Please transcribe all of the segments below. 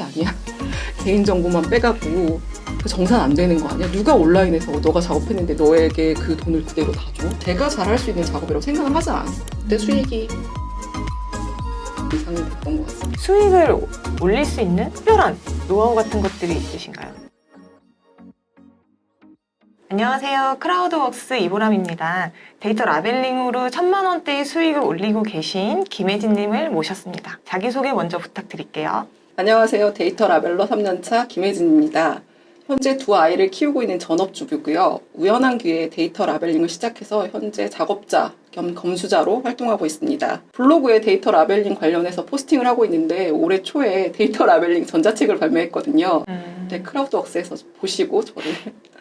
사기 아니야? 개인 정보만 빼가고 그 정산 안 되는 거 아니야? 누가 온라인에서 너가 작업했는데 너에게 그 돈을 그대로 다 줘? 제가 잘할 수 있는 작업이라고 생각을 하지 않았어. 그때 수익이 이상이 됐던 것 같습니다. 수익을 올릴 수 있는 특별한 노하우 같은 것들이 있으신가요? 안녕하세요. 크라우드웍스 이보람입니다. 데이터 라벨링으로 천만 원대의 수익을 올리고 계신 김혜진님을 모셨습니다. 자기소개 먼저 부탁드릴게요. 안녕하세요. 데이터 라벨러 3년차 김혜진입니다. 현재 두 아이를 키우고 있는 전업주부고요. 우연한 기회에 데이터 라벨링을 시작해서 현재 작업자 겸 검수자로 활동하고 있습니다. 블로그에 데이터 라벨링 관련해서 포스팅을 하고 있는데 올해 초에 데이터 라벨링 전자책을 발매했거든요. 음, 네, 크라우드웍스에서 보시고 저를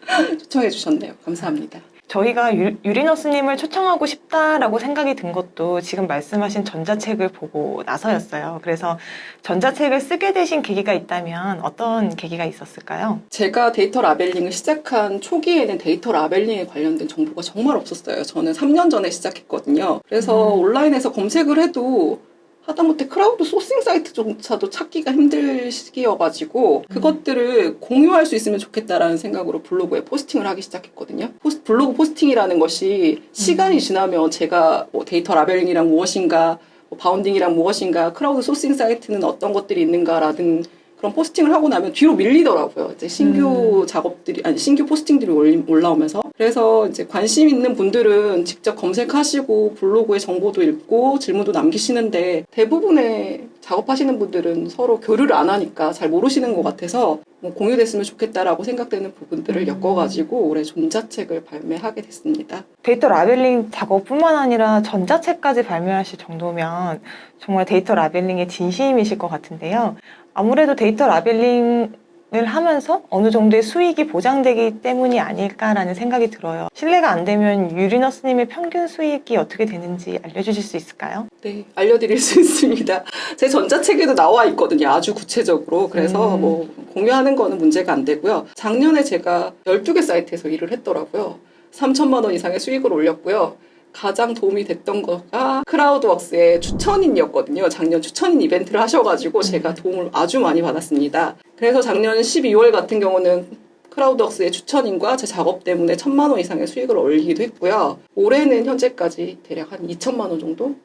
초청해 주셨네요. 감사합니다. 저희가 유, 유리너스님을 초청하고 싶다라고 생각이 든 것도 지금 말씀하신 전자책을 보고 나서였어요. 그래서 전자책을 쓰게 되신 계기가 있다면 어떤 계기가 있었을까요? 제가 데이터 라벨링을 시작한 초기에는 데이터 라벨링에 관련된 정보가 정말 없었어요. 저는 3년 전에 시작했거든요. 그래서 음. 온라인에서 검색을 해도 하다못해 크라우드 소싱 사이트조차도 찾기가 힘들 시기여가지고 그것들을 공유할 수 있으면 좋겠다라는 생각으로 블로그에 포스팅을 하기 시작했거든요. 포스- 블로그 포스팅이라는 것이 시간이 지나면 제가 뭐 데이터 라벨링이란 무엇인가, 뭐 바운딩이란 무엇인가, 크라우드 소싱 사이트는 어떤 것들이 있는가라든 그런 포스팅을 하고 나면 뒤로 밀리더라고요. 이제 신규 작업들이 아니 신규 포스팅들이 올리- 올라오면서 그래서 이제 관심 있는 분들은 직접 검색하시고 블로그에 정보도 읽고 질문도 남기시는데 대부분의 작업하시는 분들은 서로 교류를 안 하니까 잘 모르시는 것 같아서 뭐 공유됐으면 좋겠다라고 생각되는 부분들을 음. 엮어가지고 올해 전자책을 발매하게 됐습니다. 데이터 라벨링 작업뿐만 아니라 전자책까지 발매하실 정도면 정말 데이터 라벨링에 진심이실 것 같은데요. 아무래도 데이터 라벨링을 하면서 어느 정도의 수익이 보장되기 때문이 아닐까라는 생각이 들어요. 신뢰가 안 되면 유리너스님의 평균 수익이 어떻게 되는지 알려주실 수 있을까요? 네, 알려드릴 수 있습니다. 제 전자책에도 나와 있거든요. 아주 구체적으로. 그래서 음. 뭐 공유하는 거는 문제가 안 되고요. 작년에 제가 12개 사이트에서 일을 했더라고요. 3천만 원 이상의 수익을 올렸고요. 가장 도움이 됐던 거가 크라우드웍스의 추천인이었거든요. 작년 추천인 이벤트를 하셔가지고 제가 도움을 아주 많이 받았습니다. 그래서 작년 12월 같은 경우는 크라우드웍스의 추천인과 제 작업 때문에 천만 원 이상의 수익을 올리기도 했고요. 올해는 현재까지 대략 한 2천만 원 정도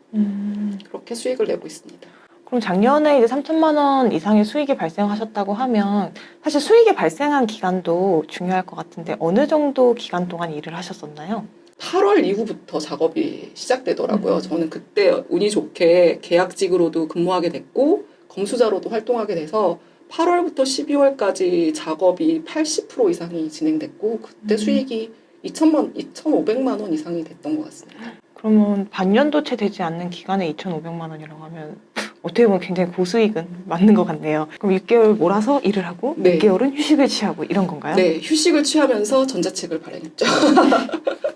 그렇게 수익을 내고 있습니다. 그럼 작년에 이제 3천만 원 이상의 수익이 발생하셨다고 하면 사실 수익이 발생한 기간도 중요할 것 같은데 어느 정도 기간 동안 일을 하셨었나요? 8월 이후부터 작업이 시작되더라고요. 음. 저는 그때 운이 좋게 계약직으로도 근무하게 됐고 검수자로도 활동하게 돼서 8월부터 12월까지 작업이 80% 이상이 진행됐고 그때 음. 수익이 2천만 2,500만 원 이상이 됐던 것 같습니다. 그러면 반년도 채 되지 않는 기간에 2,500만 원이라고 하면 어떻게 보면 굉장히 고수익은 맞는 것 같네요. 그럼 6개월 몰아서 일을 하고 네. 6개월은 휴식을 취하고 이런 건가요? 네, 휴식을 취하면서 전자책을 발행했죠.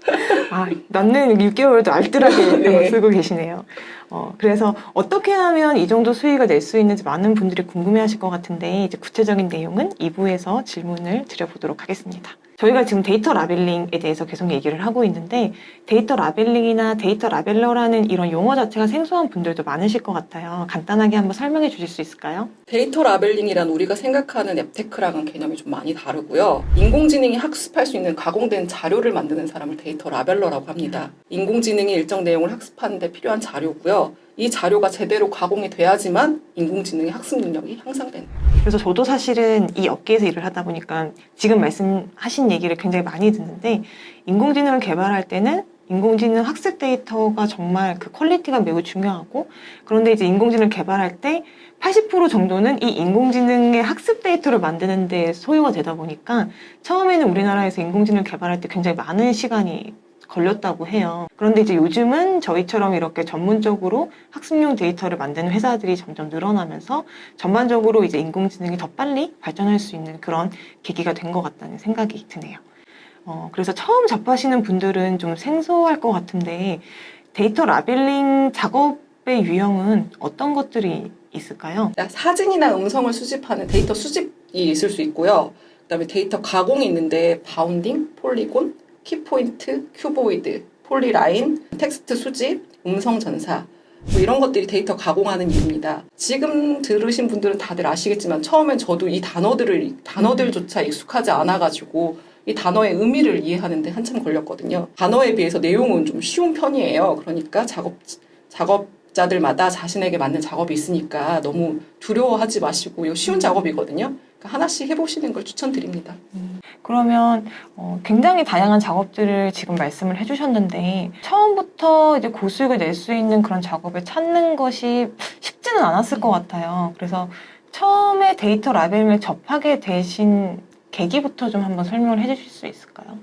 아, 맞는 6개월도 알뜰하게 네. 쓰고 계시네요. 어, 그래서 어떻게 하면 이 정도 수익을 낼 수 있는지 많은 분들이 궁금해 하실 것 같은데 이제 구체적인 내용은 2부에서 질문을 드려보도록 하겠습니다. 저희가 지금 데이터 라벨링에 대해서 계속 얘기를 하고 있는데 데이터 라벨링이나 데이터 라벨러라는 이런 용어 자체가 생소한 분들도 많으실 것 같아요. 간단하게 한번 설명해 주실 수 있을까요? 데이터 라벨링이란 우리가 생각하는 앱테크랑은 개념이 좀 많이 다르고요. 인공지능이 학습할 수 있는 가공된 자료를 만드는 사람을 데이터 라벨러라고 합니다. 인공지능이 일정 내용을 학습하는데 필요한 자료고요. 이 자료가 제대로 가공이 돼야지만 인공지능의 학습 능력이 향상되는. 그래서 저도 사실은 이 업계에서 일을 하다 보니까 지금 말씀하신 얘기를 굉장히 많이 듣는데 인공지능을 개발할 때는 인공지능 학습 데이터가 정말 그 퀄리티가 매우 중요하고 그런데 이제 인공지능을 개발할 때 80% 정도는 이 인공지능의 학습 데이터를 만드는 데 소요가 되다 보니까 처음에는 우리나라에서 인공지능을 개발할 때 굉장히 많은 시간이 걸렸다고 해요. 그런데 이제 요즘은 저희처럼 이렇게 전문적으로 학습용 데이터를 만드는 회사들이 점점 늘어나면서 전반적으로 이제 인공지능이 더 빨리 발전할 수 있는 그런 계기가 된 것 같다는 생각이 드네요. 어, 그래서 처음 접하시는 분들은 좀 생소할 것 같은데 데이터 라벨링 작업의 유형은 어떤 것들이 있을까요? 사진이나 음성을 수집하는 데이터 수집이 있을 수 있고요. 그다음에 데이터 가공이 있는데 바운딩, 폴리곤, 키포인트, 큐보이드, 폴리라인, 텍스트 수집, 음성 전사, 뭐 이런 것들이 데이터 가공하는 일입니다. 지금 들으신 분들은 다들 아시겠지만 처음엔 저도 이 단어들을 단어들조차 익숙하지 않아 가지고 이 단어의 의미를 이해하는데 한참 걸렸거든요. 단어에 비해서 내용은 좀 쉬운 편이에요. 그러니까 작업 작업자들마다 자신에게 맞는 작업이 있으니까 너무 두려워하지 마시고 이거 쉬운 작업이거든요. 그러니까 하나씩 해보시는 걸 추천드립니다. 그러면 어, 굉장히 다양한 작업들을 지금 말씀을 해주셨는데 처음부터 이제 고수익을 낼 수 있는 그런 작업을 찾는 것이 쉽지는 않았을 것 같아요. 그래서 처음에 데이터 라벨링을 접하게 되신 계기부터 좀 한번 설명을 해주실 수 있을까요?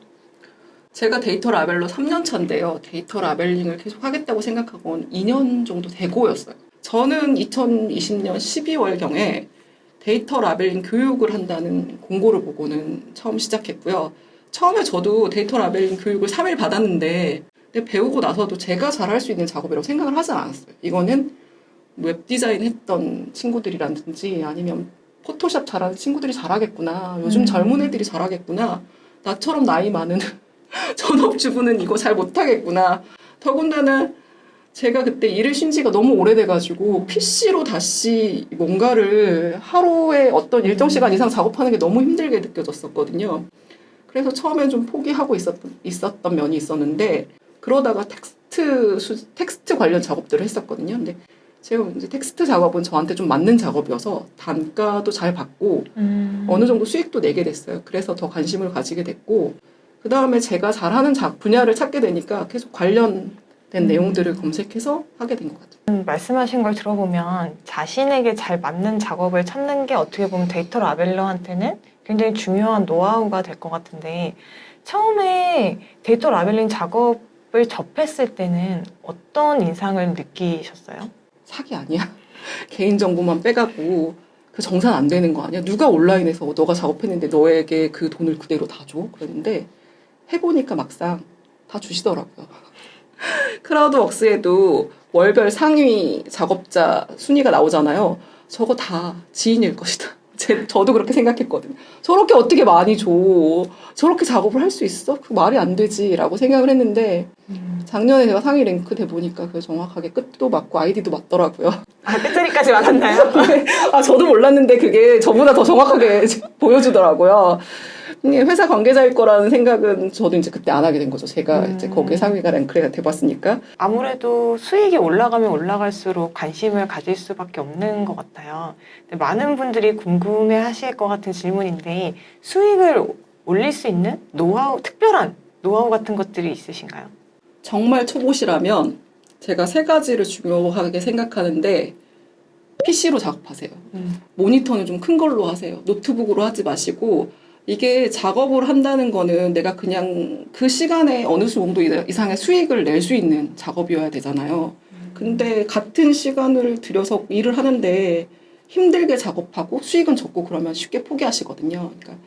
제가 데이터 라벨로 3년 차인데요. 데이터 라벨링을 계속 하겠다고 생각하고 2년 정도 되고였어요. 저는 2020년 12월 경에 데이터 라벨링 교육을 한다는 공고를 보고는 처음 시작했고요. 처음에 저도 데이터 라벨링 교육을 3일 받았는데 배우고 나서도 제가 잘할 수 있는 작업이라고 생각을 하지 않았어요. 이거는 웹 디자인 했던 친구들이라든지 아니면 포토샵 잘하는 친구들이 잘하겠구나. 요즘 음. 젊은 애들이 잘하겠구나. 나처럼 나이 많은 전업주부는 이거 잘 못하겠구나. 더군다나 제가 그때 일을 쉰 지가 너무 오래돼가지고 PC로 다시 뭔가를 하루에 어떤 일정 시간 이상 작업하는 게 너무 힘들게 느껴졌었거든요. 그래서 처음엔 좀 포기하고 있었던, 있었던 면이 있었는데 그러다가 텍스트 수, 텍스트 관련 작업들을 했었거든요. 근데 제가 이제 텍스트 작업은 저한테 좀 맞는 작업이어서 단가도 잘 받고 음. 어느 정도 수익도 내게 됐어요. 그래서 더 관심을 가지게 됐고, 그 다음에 제가 잘하는 작 분야를 찾게 되니까 계속 관련 된 음. 내용들을 검색해서 하게 된 것 같아요. 음, 말씀하신 걸 들어보면 자신에게 잘 맞는 작업을 찾는 게 어떻게 보면 데이터 라벨러한테는 굉장히 중요한 노하우가 될 것 같은데 처음에 데이터 라벨링 작업을 접했을 때는 어떤 인상을 느끼셨어요? 사기 아니야. 개인정보만 빼가고 그 정산 안 되는 거 아니야? 누가 온라인에서 너가 작업했는데 너에게 그 돈을 그대로 다 줘? 그랬는데 해보니까 막상 다 주시더라고요. 크라우드웍스에도 월별 상위 작업자 순위가 나오잖아요. 저거 다 지인일 것이다. 제, 저도 그렇게 생각했거든요. 저렇게 어떻게 많이 줘? 저렇게 작업을 할 수 있어? 그 말이 안 되지 라고 생각을 했는데 작년에 제가 상위 랭크 돼 보니까 그 정확하게 끝도 맞고 아이디도 맞더라고요. 아, 끝자리까지 맞았나요? 아 저도 몰랐는데 그게 저보다 더 정확하게 보여주더라고요. 이게 회사 관계자일 거라는 생각은 저도 이제 그때 안 하게 된 거죠. 제가 음. 이제 거기에 상위가 랭크가 돼봤으니까. 아무래도 수익이 올라가면 올라갈수록 관심을 가질 수밖에 없는 것 같아요. 많은 분들이 궁금해 하실 것 같은 질문인데 수익을 올릴 수 있는 노하우, 특별한 노하우 같은 것들이 있으신가요? 정말 초보시라면 제가 세 가지를 중요하게 생각하는데 PC로 작업하세요. 모니터는 좀 큰 걸로 하세요. 노트북으로 하지 마시고 이게 작업을 한다는 거는 내가 그냥 그 시간에 어느 정도 이상의 수익을 낼 수 있는 작업이어야 되잖아요. 근데 같은 시간을 들여서 일을 하는데 힘들게 작업하고 수익은 적고 그러면 쉽게 포기하시거든요. 그러니까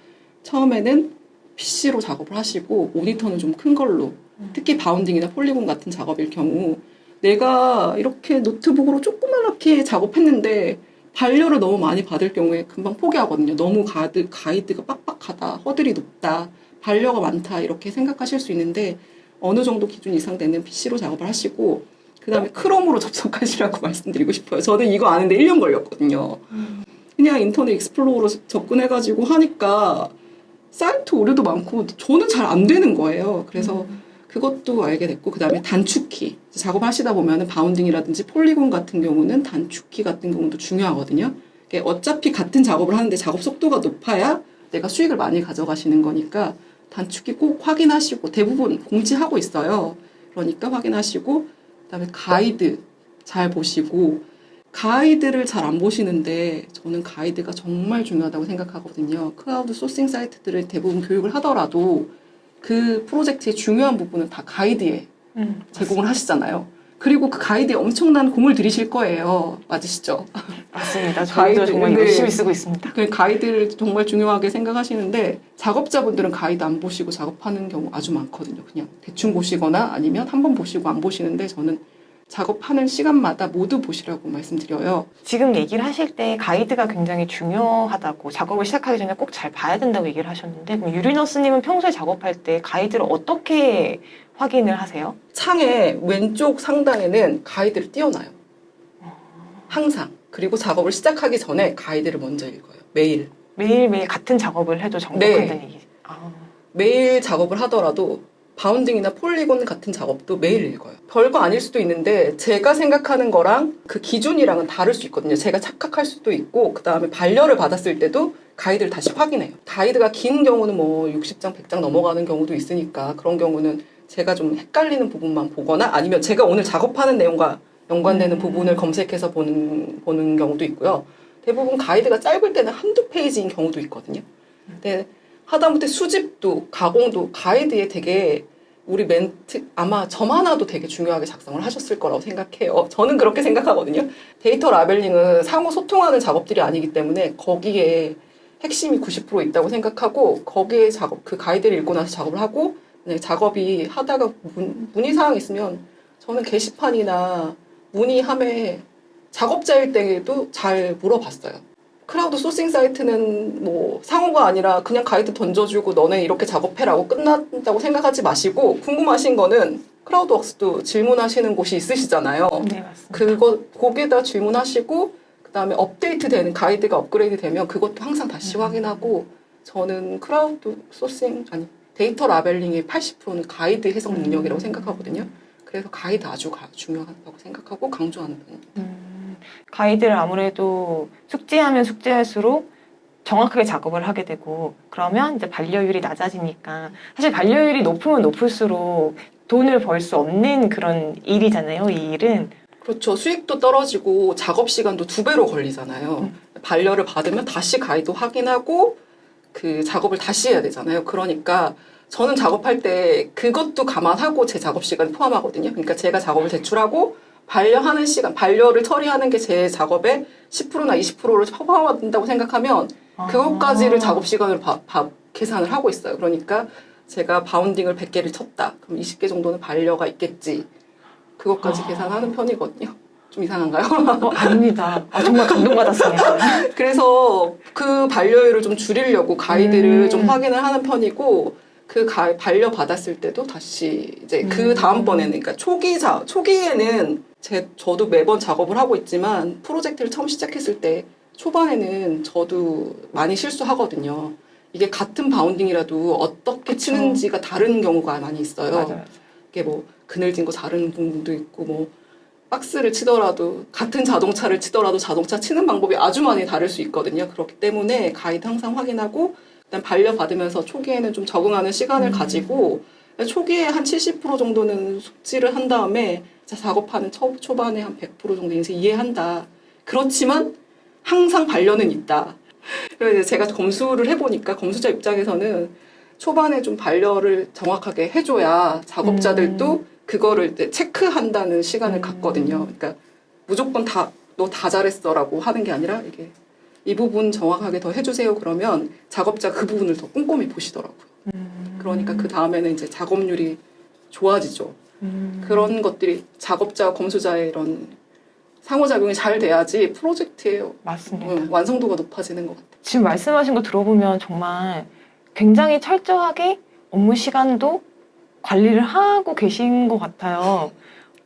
처음에는 PC로 작업을 하시고 모니터는 좀 큰 걸로 특히 바운딩이나 폴리곤 같은 작업일 경우 내가 이렇게 노트북으로 조그맣게 작업했는데 반려를 너무 많이 받을 경우에 금방 포기하거든요. 너무 가드, 가이드가 빡빡하다, 허들이 높다, 반려가 많다 이렇게 생각하실 수 있는데 어느 정도 기준 이상 되는 PC로 작업을 하시고 그 다음에 크롬으로 접속하시라고 말씀드리고 싶어요. 저는 이거 아는데 1년 걸렸거든요. 그냥 인터넷 익스플로러로 접근해가지고 하니까 사이트 오류도 많고 저는 잘 안 되는 거예요. 그래서 그것도 알게 됐고 그 다음에 단축키 작업하시다 보면은 바운딩이라든지 폴리곤 같은 경우는 단축키 같은 경우도 중요하거든요. 어차피 같은 작업을 하는데 작업 속도가 높아야 내가 수익을 많이 가져가시는 거니까 단축키 꼭 확인하시고 대부분 공지하고 있어요. 그러니까 확인하시고 그다음에 가이드 잘 보시고 가이드를 잘 안 보시는데 저는 가이드가 정말 중요하다고 생각하거든요. 클라우드 소싱 사이트들을 대부분 교육을 하더라도 그 프로젝트의 중요한 부분은 다 가이드에 음, 제공을 하시잖아요. 그리고 그 가이드에 엄청난 공을 들이실 거예요. 맞으시죠? 맞습니다. 가이드, 정말 네. 열심히 쓰고 있습니다. 그 가이드를 정말 중요하게 생각하시는데 작업자분들은 가이드 안 보시고 작업하는 경우 아주 많거든요. 그냥 대충 보시거나 아니면 한 번 보시고 안 보시는데 저는 작업하는 시간마다 모두 보시라고 말씀드려요. 지금 얘기를 하실 때 가이드가 굉장히 중요하다고 작업을 시작하기 전에 꼭 잘 봐야 된다고 얘기를 하셨는데 그럼 유리너스님은 평소에 작업할 때 가이드를 어떻게 확인을 하세요? 창의 왼쪽 상단에는 가이드를 띄워놔요. 항상. 그리고 작업을 시작하기 전에 가이드를 먼저 읽어요. 매일. 매일매일 같은 작업을 해도 정독한다는 네. 얘기. 아, 매일 작업을 하더라도 바운딩이나 폴리곤 같은 작업도 매일 읽어요. 별거 아닐 수도 있는데 제가 생각하는 거랑 그 기준이랑은 다를 수 있거든요. 제가 착각할 수도 있고 그 다음에 반려를 받았을 때도 가이드를 다시 확인해요. 가이드가 긴 경우는 뭐 60장, 100장 넘어가는 경우도 있으니까 그런 경우는 제가 좀 헷갈리는 부분만 보거나 아니면 제가 오늘 작업하는 내용과 연관되는 음. 부분을 검색해서 보는, 보는 경우도 있고요. 대부분 가이드가 짧을 때는 한두 페이지인 경우도 있거든요. 근데 하다못해 수집도 가공도 가이드에 되게 우리 멘트 아마 점 하나도 되게 중요하게 작성을 하셨을 거라고 생각해요. 저는 그렇게 생각하거든요. 데이터 라벨링은 상호 소통하는 작업들이 아니기 때문에 거기에 핵심이 90% 있다고 생각하고 거기에 작업 그 가이드를 읽고 나서 작업을 하고 만약에 작업이 하다가 문, 문의 사항 있으면 저는 게시판이나 문의함에 작업자일 때에도 잘 물어봤어요. 크라우드 소싱 사이트는 뭐 상호가 아니라 그냥 가이드 던져주고 너네 이렇게 작업해라고 끝난다고 생각하지 마시고 궁금하신 거는 크라우드 웍스도 질문하시는 곳이 있으시잖아요. 네, 맞습니다. 그거 거기에다 질문하시고 그다음에 업데이트 되는 가이드가 업그레이드 되면 그것도 항상 다시 음. 확인하고 저는 크라우드 소싱 아니 데이터 라벨링의 80%는 가이드 해석 능력이라고 음. 생각하거든요. 그래서 가이드 아주 가- 중요하다고 생각하고 강조하는 편입니다. 음, 가이드를 아무래도 숙지하면 숙지할수록 정확하게 작업을 하게 되고 그러면 이제 반려율이 낮아지니까 사실 반려율이 높으면 높을수록 돈을 벌 수 없는 그런 일이잖아요. 이 일은 그렇죠. 수익도 떨어지고 작업 시간도 두 배로 걸리잖아요. 음. 반려를 받으면 다시 가이드 확인하고 그 작업을 다시 해야 되잖아요. 그러니까 저는 작업할 때 그것도 감안하고 제 작업 시간 포함하거든요. 그러니까 제가 작업을 제출하고 반려하는 시간, 반려를 처리하는 게 제 작업의 10%나 20%를 포함한다고 생각하면 그것까지를 아. 작업 시간으로 바- 바- 계산을 하고 있어요. 그러니까 제가 바운딩을 100개를 쳤다. 그럼 20개 정도는 반려가 있겠지. 그것까지 아. 계산하는 편이거든요. 좀 이상한가요? 어, 아닙니다. 아, 정말 감동받았습니다. 그래서 그 반려율을 좀 줄이려고 가이드를 음. 좀 확인을 하는 편이고 그 가, 반려 받았을 때도 다시 이제 그 음. 다음번에는 그러니까 초기 자 초기에는 제 저도 매번 작업을 하고 있지만 프로젝트를 처음 시작했을 때 초반에는 저도 많이 실수하거든요. 이게 같은 바운딩이라도 어떻게 그쵸. 치는지가 다른 경우가 많이 있어요. 맞아요. 이게 뭐 그늘진 거 다른 부분도 있고 뭐 박스를 치더라도 같은 자동차를 치더라도 자동차 치는 방법이 아주 많이 다를 수 있거든요. 그렇기 때문에 가이드 항상 확인하고 일단 반려 받으면서 초기에는 좀 적응하는 시간을 음. 가지고 초기에 한 70% 정도는 숙지를 한 다음에 자, 작업하는 초, 초반에 한 100% 정도 이제 이해한다. 그렇지만 항상 반려는 있다. 그래서 제가 검수를 해보니까 검수자 입장에서는 초반에 좀 반려를 정확하게 해줘야 작업자들도 그거를 이제 체크한다는 시간을 음. 갖거든요. 그러니까 무조건 다 너 다 잘했어라고 하는 게 아니라 이게 이 부분 정확하게 더 해주세요. 그러면 작업자 그 부분을 더 꼼꼼히 보시더라고요. 음. 그러니까 그 다음에는 이제 작업률이 좋아지죠. 음. 그런 것들이 작업자, 검수자의 이런 상호작용이 잘 돼야지 프로젝트의 맞습니다. 음, 완성도가 높아지는 것 같아요. 지금 말씀하신 거 들어보면 정말 굉장히 철저하게 업무 시간도 관리를 하고 계신 것 같아요.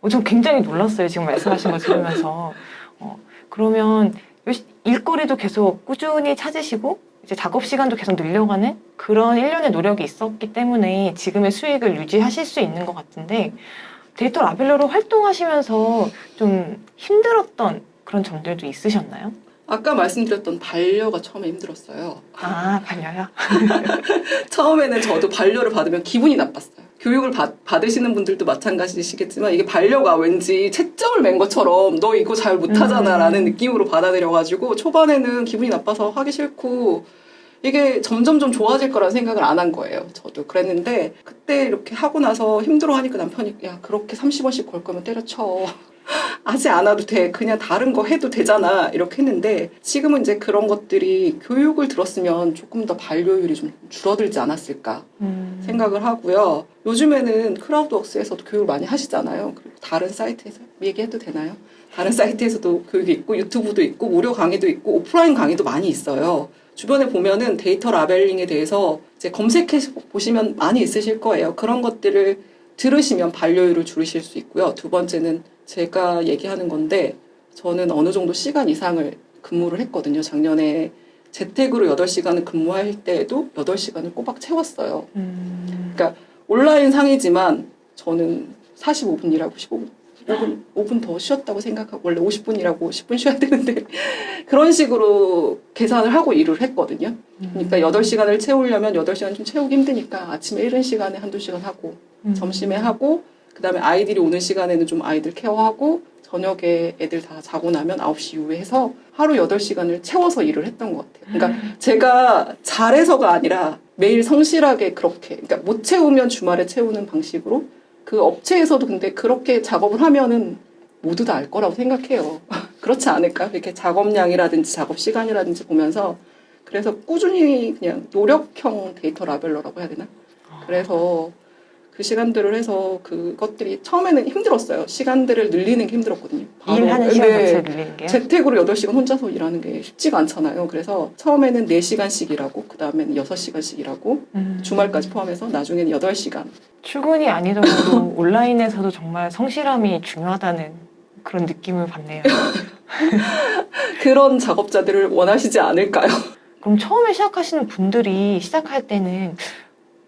어, 전 굉장히 놀랐어요. 지금 말씀하신 거 들으면서. 어, 그러면 요- 일거리도 계속 꾸준히 찾으시고 이제 작업 시간도 계속 늘려가는 그런 일련의 노력이 있었기 때문에 지금의 수익을 유지하실 수 있는 것 같은데 데이터 라벨러로 활동하시면서 좀 힘들었던 그런 점들도 있으셨나요? 아까 말씀드렸던 반려가 처음에 힘들었어요. 아, 반려요? 처음에는 저도 반려를 받으면 기분이 나빴어요. 교육을 받, 받으시는 분들도 마찬가지시겠지만 이게 반려가 왠지 채점을 맨 것처럼 너 이거 잘 못하잖아 음. 라는 느낌으로 받아들여가지고 초반에는 기분이 나빠서 하기 싫고 이게 점점 좀 좋아질 거라는 생각을 안 한 거예요. 저도 그랬는데 그때 이렇게 하고 나서 힘들어 하니까 남편이 야 그렇게 30원씩 걸 거면 때려쳐. 하지 않아도 돼. 그냥 다른 거 해도 되잖아. 이렇게 했는데 지금은 이제 그런 것들이 교육을 들었으면 조금 더 반려율이 좀 줄어들지 않았을까 음. 생각을 하고요. 요즘에는 크라우드웍스에서도 교육을 많이 하시잖아요. 그리고 다른 사이트에서 얘기해도 되나요? 다른 사이트에서도 교육이 있고 유튜브도 있고 무료 강의도 있고 오프라인 강의도 많이 있어요. 주변에 보면은 데이터 라벨링에 대해서 이제 검색해서 보시면 많이 있으실 거예요. 그런 것들을 들으시면 반려율을 줄이실 수 있고요. 두 번째는 제가 얘기하는 건데 저는 어느 정도 시간 이상을 근무를 했거든요. 작년에 재택으로 8시간을 근무할 때에도 8시간을 꼬박 채웠어요. 음. 온라인 상이지만 저는 45분 일하고 15분, 5분, 5분 더 쉬었다고 생각하고 원래 50분 일하고 10분 쉬어야 되는데 그런 식으로 계산을 하고 일을 했거든요. 그러니까 8시간을 채우려면 8시간 좀 채우기 힘드니까 아침에 이른 시간에 한두 시간 하고 음. 점심에 하고 그다음에 아이들이 오는 시간에는 좀 아이들 케어하고 저녁에 애들 다 자고 나면 9시 이후에 해서 하루 8시간을 채워서 일을 했던 것 같아요. 그러니까 제가 잘해서가 아니라 매일 성실하게 그렇게 그러니까 못 채우면 주말에 채우는 방식으로 그 업체에서도 근데 그렇게 작업을 하면은 모두 다 알 거라고 생각해요. 그렇지 않을까? 이렇게 작업량이라든지 작업 시간이라든지 보면서 그래서 꾸준히 그냥 노력형 데이터 라벨러라고 해야 되나? 그래서 그 시간들을 해서 그것들이 처음에는 힘들었어요. 시간들을 늘리는 게 힘들었거든요. 일하는 시간 네. 자체를 늘리는 게요. 재택으로 8시간 혼자서 일하는 게 쉽지가 않잖아요. 그래서 처음에는 4시간씩 일하고, 그 다음에는 6시간씩 일하고, 음. 주말까지 포함해서 나중에는 8시간. 출근이 아니더라도 온라인에서도 정말 성실함이 중요하다는 그런 느낌을 받네요. 그런 작업자들을 원하시지 않을까요? 그럼 처음에 시작하시는 분들이 시작할 때는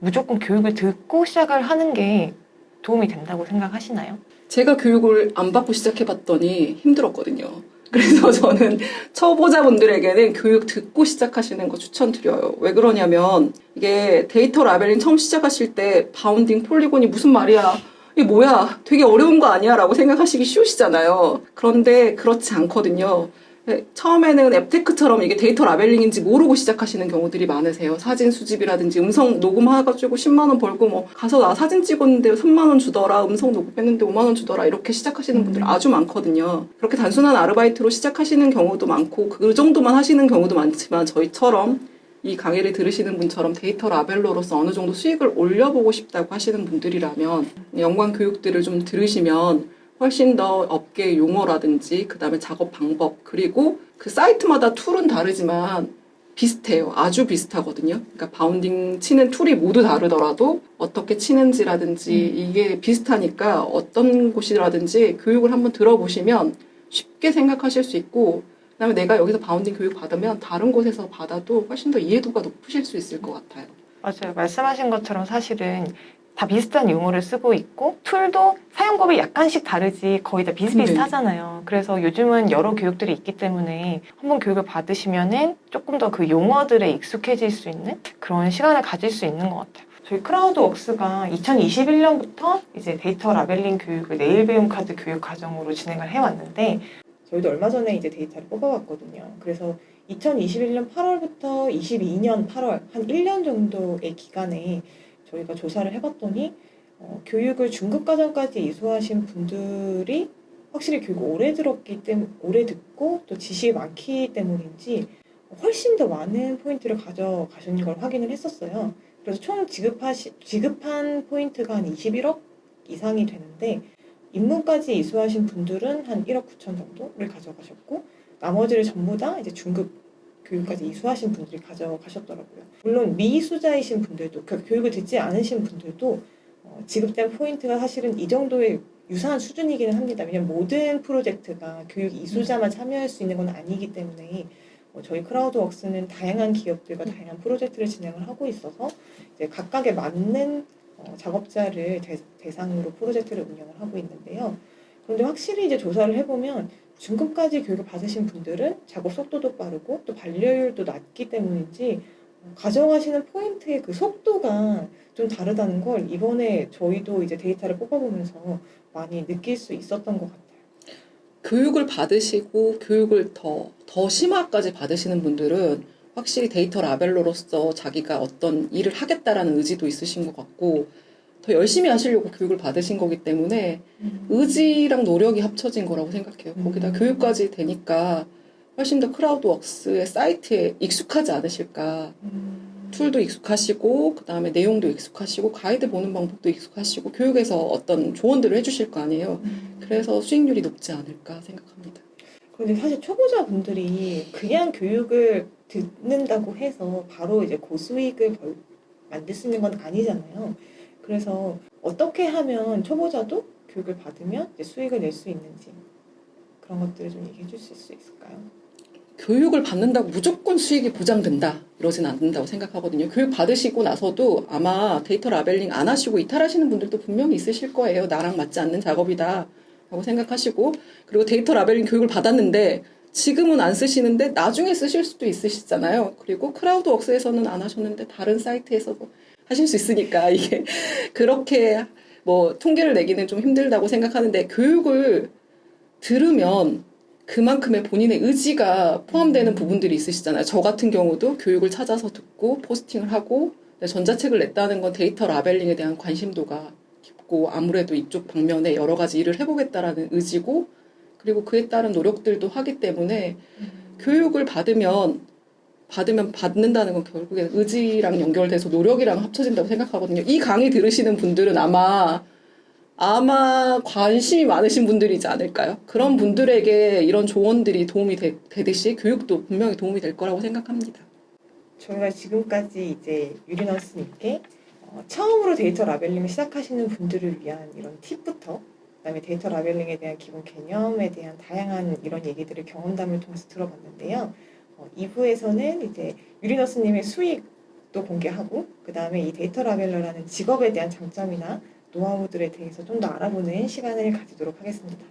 무조건 교육을 듣고 시작을 하는 게 도움이 된다고 생각하시나요? 제가 교육을 안 받고 시작해봤더니 힘들었거든요. 그래서 저는 초보자분들에게는 교육 듣고 시작하시는 거 추천드려요. 왜 그러냐면 이게 데이터 라벨링 처음 시작하실 때 바운딩 폴리곤이 무슨 말이야? 이게 뭐야? 되게 어려운 거 아니야? 라고 생각하시기 쉬우시잖아요. 그런데 그렇지 않거든요. 네, 처음에는 앱테크처럼 이게 데이터 라벨링인지 모르고 시작하시는 경우들이 많으세요. 사진 수집이라든지 음성 녹음해가지고 10만원 벌고 뭐 가서 나 사진 찍었는데 3만원 주더라. 음성 녹음했는데 5만원 주더라. 이렇게 시작하시는 분들 음. 아주 많거든요. 그렇게 단순한 아르바이트로 시작하시는 경우도 많고 그 정도만 하시는 경우도 많지만 저희처럼 이 강의를 들으시는 분처럼 데이터 라벨러로서 어느 정도 수익을 올려보고 싶다고 하시는 분들이라면 연관 교육들을 좀 들으시면 훨씬 더 업계 용어라든지 그 다음에 작업 방법 그리고 그 사이트마다 툴은 다르지만 비슷해요. 아주 비슷하거든요. 그러니까 바운딩 치는 툴이 모두 다르더라도 어떻게 치는지라든지 이게 비슷하니까 어떤 곳이라든지 교육을 한번 들어보시면 쉽게 생각하실 수 있고 그다음에 내가 여기서 바운딩 교육 받으면 다른 곳에서 받아도 훨씬 더 이해도가 높으실 수 있을 것 같아요. 맞아요. 말씀하신 것처럼 사실은 다 비슷한 용어를 쓰고 있고 툴도 사용법이 약간씩 다르지 거의 다 비슷비슷하잖아요. 그래서 요즘은 여러 교육들이 있기 때문에 한번 교육을 받으시면은 조금 더 그 용어들에 익숙해질 수 있는 그런 시간을 가질 수 있는 것 같아요. 저희 크라우드웍스가 2021년부터 이제 데이터 라벨링 교육을 내일 배움 카드 교육 과정으로 진행을 해왔는데 저희도 얼마 전에 이제 데이터를 뽑아봤거든요. 그래서 2021년 8월부터 22년 8월 한 1년 정도의 기간에 저희가 조사를 해봤더니 어, 교육을 중급 과정까지 이수하신 분들이 확실히 교육을 오래 들었기 때문에 오래 듣고 또 지식이 많기 때문인지 훨씬 더 많은 포인트를 가져가신 걸 확인을 했었어요. 그래서 총 지급하시, 지급한 포인트가 한 21억 이상이 되는데 입문까지 이수하신 분들은 한 1억 9천 정도를 가져가셨고 나머지를 전부 다 이제 중급 교육까지 이수하신 분들이 가져가셨더라고요. 물론 미수자이신 분들도 그 교육을 듣지 않으신 분들도 어, 지급된 포인트가 사실은 이 정도의 유사한 수준이기는 합니다. 왜냐하면 모든 프로젝트가 교육 이수자만 참여할 수 있는 건 아니기 때문에 어, 저희 크라우드웍스는 다양한 기업들과 다양한 프로젝트를 진행을 하고 있어서 이제 각각에 맞는 어, 작업자를 대, 상으로 프로젝트를 운영을 하고 있는데요. 그런데 확실히 이제 조사를 해보면 중급까지 교육을 받으신 분들은 작업 속도도 빠르고 또 반려율도 낮기 때문인지 어, 가져가시는 포인트의 그 속도가 좀 다르다는 걸 이번에 저희도 이제 데이터를 뽑아보면서 많이 느낄 수 있었던 것 같아요. 교육을 받으시고 교육을 더, 더 심화까지 받으시는 분들은 확실히 데이터 라벨러로서 자기가 어떤 일을 하겠다라는 의지도 있으신 것 같고 더 열심히 하시려고 교육을 받으신 거기 때문에 의지랑 노력이 합쳐진 거라고 생각해요. 거기다 음. 교육까지 되니까 훨씬 더 크라우드웍스의 사이트에 익숙하지 않으실까. 툴도 익숙하시고 그 다음에 내용도 익숙하시고 가이드 보는 방법도 익숙하시고 교육에서 어떤 조언들을 해주실 거 아니에요. 그래서 수익률이 높지 않을까 생각합니다. 그런데 사실 초보자분들이 그냥 교육을 듣는다고 해서 바로 이제 고수익을 벌- 만들 수 있는 건 아니잖아요. 그래서 어떻게 하면 초보자도 교육을 받으면 수익을 낼 수 있는지 그런 것들을 좀 얘기해 주실 수 있을까요? 교육을 받는다고 무조건 수익이 보장된다 이러진 않는다고 생각하거든요. 교육 받으시고 나서도 아마 데이터 라벨링 안 하시고 이탈하시는 분들도 분명히 있으실 거예요. 나랑 맞지 않는 작업이다 라고 생각하시고 그리고 데이터 라벨링 교육을 받았는데 지금은 안 쓰시는데 나중에 쓰실 수도 있으시잖아요. 그리고 크라우드웍스에서는 안 하셨는데 다른 사이트에서도 하실 수 있으니까 이게 그렇게 뭐 통계를 내기는 좀 힘들다고 생각하는데 교육을 들으면 그만큼의 본인의 의지가 포함되는 부분들이 있으시잖아요. 저 같은 경우도 교육을 찾아서 듣고 포스팅을 하고 전자책을 냈다는 건 데이터 라벨링에 대한 관심도가 깊고 아무래도 이쪽 방면에 여러 가지 일을 해보겠다라는 의지고 그리고 그에 따른 노력들도 하기 때문에 교육을 받으면 받으면 받는다는 건 결국엔 의지랑 연결돼서 노력이랑 합쳐진다고 생각하거든요. 이 강의 들으시는 분들은 아마 아마 관심이 많으신 분들이지 않을까요? 그런 분들에게 이런 조언들이 도움이 되, 되듯이 교육도 분명히 도움이 될 거라고 생각합니다. 저희가 지금까지 이제 유리너스님께 어, 처음으로 데이터 라벨링을 시작하시는 분들을 위한 이런 팁부터 그다음에 데이터 라벨링에 대한 기본 개념에 대한 다양한 이런 얘기들을 경험담을 통해서 들어봤는데요. 어, 2부에서는 이제 유리너스님의 수익도 공개하고 그 다음에 이 데이터 라벨러라는 직업에 대한 장점이나 노하우들에 대해서 좀 더 알아보는 시간을 가지도록 하겠습니다.